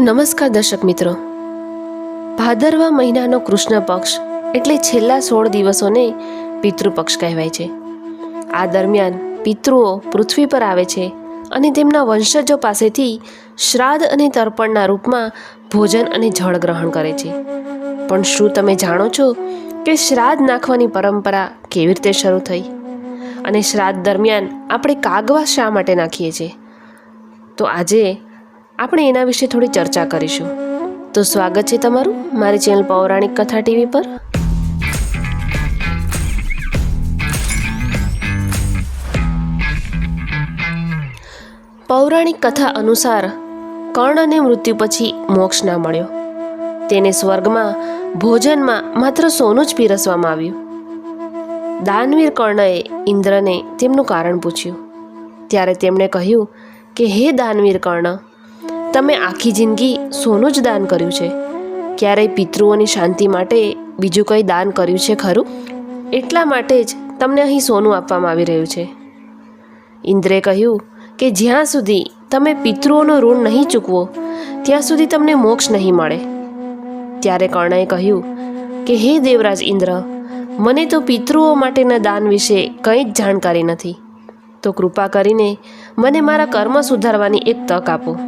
નમસ્કાર દર્શક મિત્રો. ભાદરવા મહિનાનો કૃષ્ણ પક્ષ એટલે છેલ્લા સોળ દિવસોને પિતૃપક્ષ કહેવાય છે. આ દરમિયાન પિતૃઓ પૃથ્વી પર આવે છે અને તેમના વંશજો પાસેથી શ્રાદ્ધ અને તર્પણના રૂપમાં ભોજન અને જળ ગ્રહણ કરે છે. પણ શું તમે જાણો છો કે શ્રાદ્ધ નાખવાની પરંપરા કેવી રીતે શરૂ થઈ? અને શ્રાદ્ધ દરમિયાન આપણે કાગવા શા માટે નાખીએ છીએ? તો આજે આપણે એના વિશે થોડી ચર્ચા કરીશું. તો સ્વાગત છે તમારું મારી ચેનલ પૌરાણિક કથા ટીવી પર. પૌરાણિક કથા અનુસાર કર્ણને મૃત્યુ પછી મોક્ષ ના મળ્યો. તેને સ્વર્ગમાં, ભોજનમાં માત્ર સોનું જ પીરસવામાં આવ્યું. દાનવીર કર્ણએ ઇન્દ્રને તેમનું કારણ પૂછ્યું. ત્યારે તેમણે કહ્યું કે, હે દાનવીર કર્ણ તમે આખી જિંદગી સોનું જ દાન કર્યું છે. ક્યારેય પિતૃઓની શાંતિ માટે બીજું કંઈ દાન કર્યું છે ખરું? એટલા માટે જ તમને અહીં સોનું આપવામાં આવી રહ્યું છે. ઇન્દ્રે કહ્યું કે જ્યાં સુધી તમે પિતૃઓનું ઋણ નહીં ચૂકવો, ત્યાં સુધી તમને મોક્ષ નહીં મળે. ત્યારે કર્ણએ કહ્યું કે, હે દેવરાજ ઇન્દ્ર, મને તો પિતૃઓ માટેના દાન વિશે કંઈ જ જાણકારી નથી. તો કૃપા કરીને મને મારા કર્મ સુધારવાની એક તક આપો.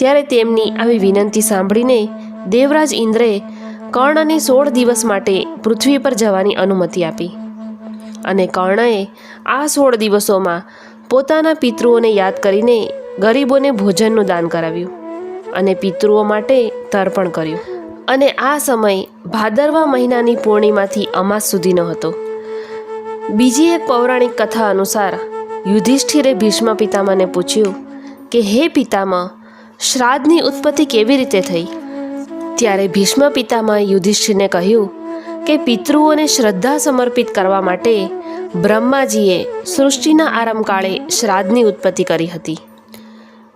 ત્યારે તેમની આવી વિનંતી સાંભળીને દેવરાજ ઇન્દ્રે કર્ણને સોળ દિવસ માટે પૃથ્વી પર જવાની અનુમતિ આપી. અને કર્ણએ આ સોળ દિવસોમાં પોતાના પિતૃઓને યાદ કરીને ગરીબોને ભોજનનું દાન કરાવ્યું અને પિતૃઓ માટે તર્પણ કર્યું. અને આ સમય ભાદરવા મહિનાની પૂર્ણિમાથી અમાસ સુધીનો હતો. બીજી એક પૌરાણિક કથા અનુસાર યુધિષ્ઠિરે ભીષ્મ પિતામાને પૂછ્યું કે, હે પિતામહ શ્રાદ્ધની ઉત્પત્તિ કેવી રીતે થઈ? ત્યારે ભીષ્મ પિતામાં યુધિષ્ઠિરને કહ્યું કે પિતૃઓને શ્રદ્ધા સમર્પિત કરવા માટે બ્રહ્માજીએ સૃષ્ટિના આરંભકાળે શ્રાદ્ધની ઉત્પત્તિ કરી હતી.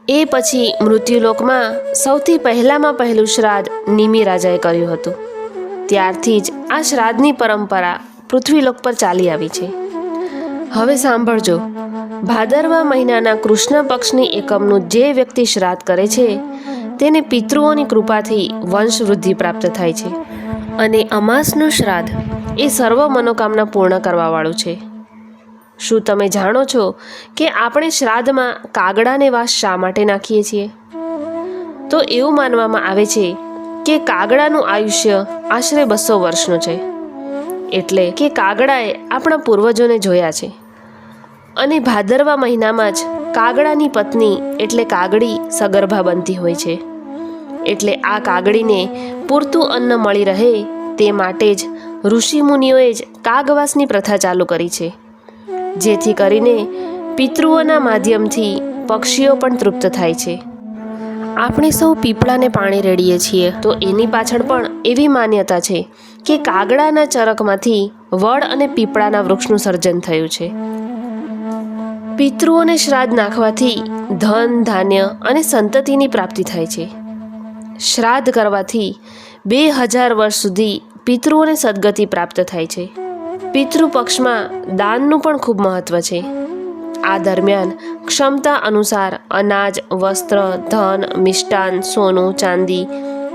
એ પછી મૃત્યુલોકમાં સૌથી પહેલામાં પહેલું શ્રાદ્ધ નિમિ રાજાએ કર્યું હતું. ત્યારથી જ આ શ્રાદ્ધની પરંપરા પૃથ્વીલોક પર ચાલી આવી છે. હવે સાંભળજો. ભાદરવા મહિનાના કૃષ્ણ પક્ષની એકમનું જે વ્યક્તિ શ્રાદ્ધ કરે છે, તેને પિતૃઓની કૃપાથી વંશ વૃદ્ધિ પ્રાપ્ત થાય છે. અને અમાસનું શ્રાદ્ધ એ સર્વ મનોકામના પૂર્ણ કરવાવાળું છે. શું તમે જાણો છો કે આપણે શ્રાદ્ધમાં કાગડાને વાસ શા માટે નાખીએ છીએ? તો એવું માનવામાં આવે છે કે કાગડાનું આયુષ્ય આશરે બસો વર્ષનું છે. એટલે કે કાગડાએ આપણા પૂર્વજોને જોયા છે. અને ભાદરવા મહિનામાં જ કાગડાની પત્ની, એટલે કાગડી, સગર્ભા બનતી હોય છે. એટલે આ કાગડીને પૂરતું અન્ન મળી રહે તે માટે જ ઋષિમુનિઓએ જ કાગવાસની પ્રથા ચાલુ કરી છે. જેથી કરીને પિતૃઓના માધ્યમથી પક્ષીઓ પણ તૃપ્ત થાય છે. આપણે સૌ પીપળાને પાણી રેડીએ છીએ. તો એની પાછળ પણ એવી માન્યતા છે કે કાગડાના ચરકમાંથી વડ અને પીપળાના વૃક્ષનું સર્જન થયું છે. પિતૃઓને શ્રાદ્ધ નાખવાથી ધન, ધાન્ય અને સંતતિની પ્રાપ્તિ થાય છે. શ્રાદ્ધ કરવાથી બે હજાર વર્ષ સુધી પિતૃઓને સદગતિ પ્રાપ્ત થાય છે. પિતૃપક્ષમાં દાનનું પણ ખૂબ મહત્વ છે. આ દરમિયાન ક્ષમતા અનુસાર અનાજ, વસ્ત્ર, ધન, મિષ્ટાન, સોનું, ચાંદી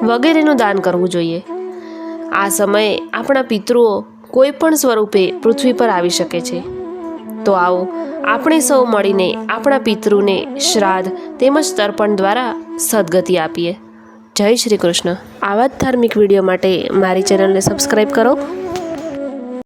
વગેરેનું દાન કરવું જોઈએ. આ સમયે આપણા પિતૃઓ કોઈપણ સ્વરૂપે પૃથ્વી પર આવી શકે છે. તો આવો, આપણે સૌ મળીને આપણા પિતૃને શ્રાદ્ધ તેમજ તર્પણ દ્વારા સદગતિ આપીએ. જય શ્રી કૃષ્ણ. આવા જ ધાર્મિક વીડિયો માટે મારી ચેનલને સબસ્ક્રાઈબ કરો.